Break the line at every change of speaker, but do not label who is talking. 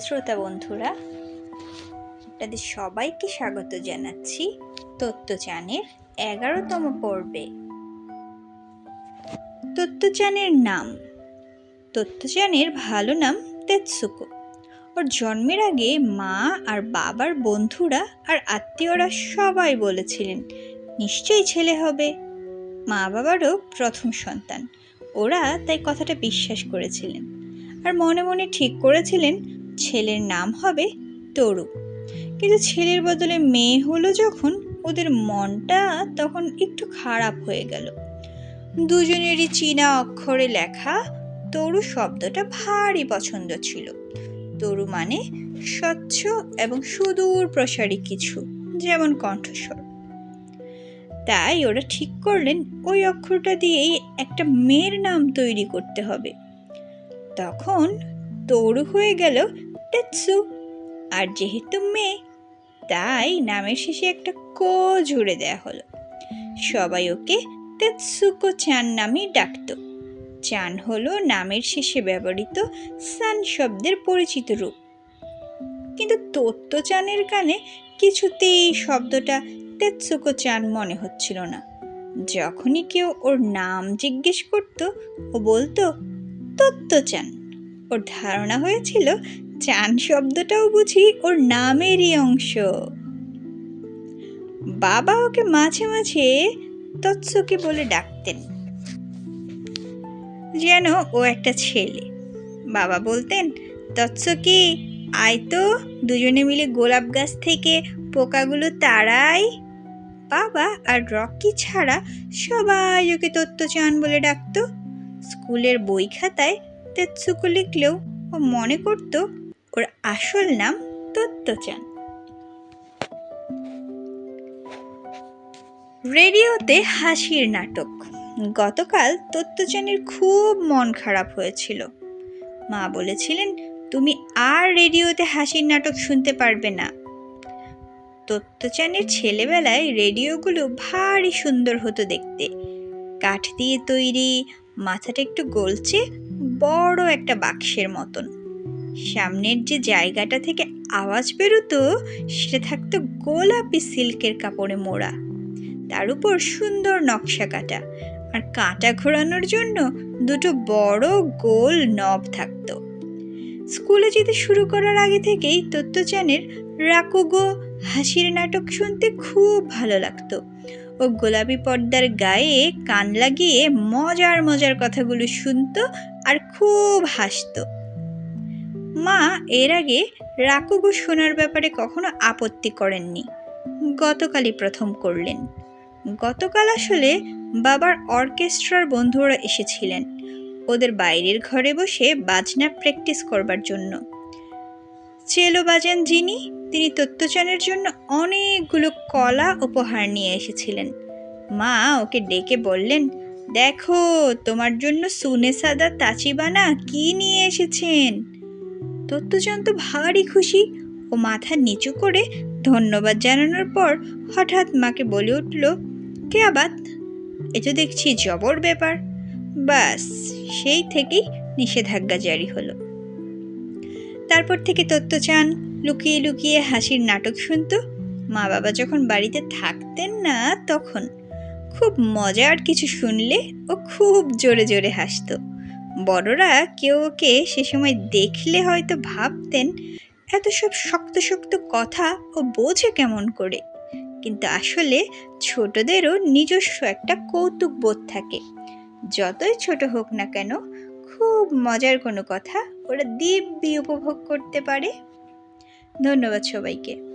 শ্রোতা বন্ধুরা, আপনাদের সবাইকে স্বাগত জানাচ্ছি তত্ত্বচানের এগারোতম পর্বে। তত্ত্বচানের নাম তত্ত্বচানের ভালো নাম তেৎসুকো। ওর জন্মের আগে মা আর বাবার বন্ধুরা আর আত্মীয়রা সবাই বলেছিলেন, নিশ্চয়ই ছেলে হবে। মা বাবারও প্রথম সন্তান। ওরা তাই কথাটা বিশ্বাস করেছিলেন। আর মনে মনে ঠিক করেছিলেন ছেলের নাম হবে তরু। কিন্তু ছেলের বদলে মেয়ে হলো যখন ওদের মনটা তখন একটু খারাপ হয়ে গেল। দুজনেরই চীনা অক্ষরে লেখা তরু শব্দটা ভারী পছন্দ ছিল। তরু মানে স্বচ্ছ এবং সুদূর প্রসারী কিছু, যেমন কণ্ঠস্বর। তাই ওরা ঠিক করলেন ওই অক্ষরটা দিয়েই একটা মেয়ের নাম তৈরি করতে হবে। তখন তরু হয়ে গেল টেৎসু আর যেহেতু মেয়ে, তাই নামের শেষে একটা কো জুড়ে দেয়া হলো। সবাই ওকে তেৎসুকো চান নামে ডাকতো। চান হলো নামের শেষে ব্যবহৃত সান শব্দের পরিচিত রূপ। কিন্তু তত্ত্ব চানের কানে কিছুতেই শব্দটা তেৎসুকো চান মনে হচ্ছিল না। যখনই কেউ ওর নাম জিজ্ঞেস করতো, ও বলতো, তত্ত্ব চান। ওর ধারণা হয়েছিল চান শব্দটাও বুঝি ওর নামেরই অংশ। বাবা ওকে মাঝে মাঝে তৎসকে বলে ডাকতেন। যেন ও একটা ছেলে। বাবা বলতেন, তৎসকি, আয় তো, দুজনে মিলে গোলাপ গাছ থেকে পোকাগুলো তাড়াই। বাবা আর রকি ছাড়া সবাই ওকে তত্ত্বচান বলে ডাকতো। স্কুলের বই খাতায় তেৎসুকো লিখলেও ও মনে করত ওর আসল নাম তত্ত্বচান। রেডিওতে হাসির নাটক। গতকাল তত্ত্বচানের খুব মন খারাপ হয়েছিল। মা বলেছিলেন, তুমি আর রেডিওতে হাসির নাটক শুনতে পারবে না। তত্ত্বচানের ছেলেবেলায় রেডিওগুলো ভারী সুন্দর হতো দেখতে। কাঠ দিয়ে তৈরি, মাথাটা একটু গলছে, বড় একটা বাক্সের মতন। সামনের যে জায়গাটা থেকে আওয়াজ বেরোতো, সেটা থাকতো গোলাপি সিল্কের কাপড়ে মোড়া। তার উপর সুন্দর নকশা কাটা আর কাঁটা ঘোরানোর জন্য দুটো বড় গোল নব থাকতো। স্কুলে যেতে শুরু করার আগে থেকেই তত্ত্বচানের রাকুগো হাসির নাটক শুনতে খুব ভালো লাগতো ও গোলাপি পর্দার গায়ে কান লাগিয়ে মজার মজার কথাগুলো শুনতো আর খুব হাসতো। মা এর আগে রাকুগো শোনার ব্যাপারে কখনো আপত্তি করেননি। গতকালই প্রথম করলেন। গতকাল আসলে বাবার অর্কেস্ট্রার বন্ধুরা এসেছিলেন। ওদের বাইরের ঘরে বসে বাজনা প্র্যাকটিস করবার জন্য। চেলো বাজান যিনি, তিনি তত্ত্বচানের জন্য অনেকগুলো কলা উপহার নিয়ে এসেছিলেন। মা ওকে ডেকে বললেন, দেখো, তোমার জন্য সুনে সাদা তাচিবানা কি নিয়ে এসেছেন? তত্ত্বচান তো ভারী খুশি ও মাথা নিচু করে ধন্যবাদ জানানোর পর হঠাৎ মাকে বলে উঠল, কে আবাদ? এ তো দেখছি জবর ব্যাপার। বাস, সেই থেকেই নিষেধাজ্ঞা জারি হলো। তারপর থেকে তত্ত্বচান লুকিয়ে লুকিয়ে হাসির নাটক শুনত। মা বাবা যখন বাড়িতে থাকতেন না তখন খুব মজার কিছু শুনলে ও খুব জোরে জোরে হাসতো। বড়রা কেউ ওকে সে সময় দেখলে হয়তো ভাবতেন, এত সব শক্ত শক্ত কথা, ও বোঝে কেমন করে? কিন্তু আসলে ছোটদেরও নিজস্ব একটা কৌতুক বোধ থাকে। যতই ছোট হোক না কেন, খুব মজার কোনো কথা ওরা দিব্যি উপভোগ করতে পারে। ধন্যবাদ সবাইকে।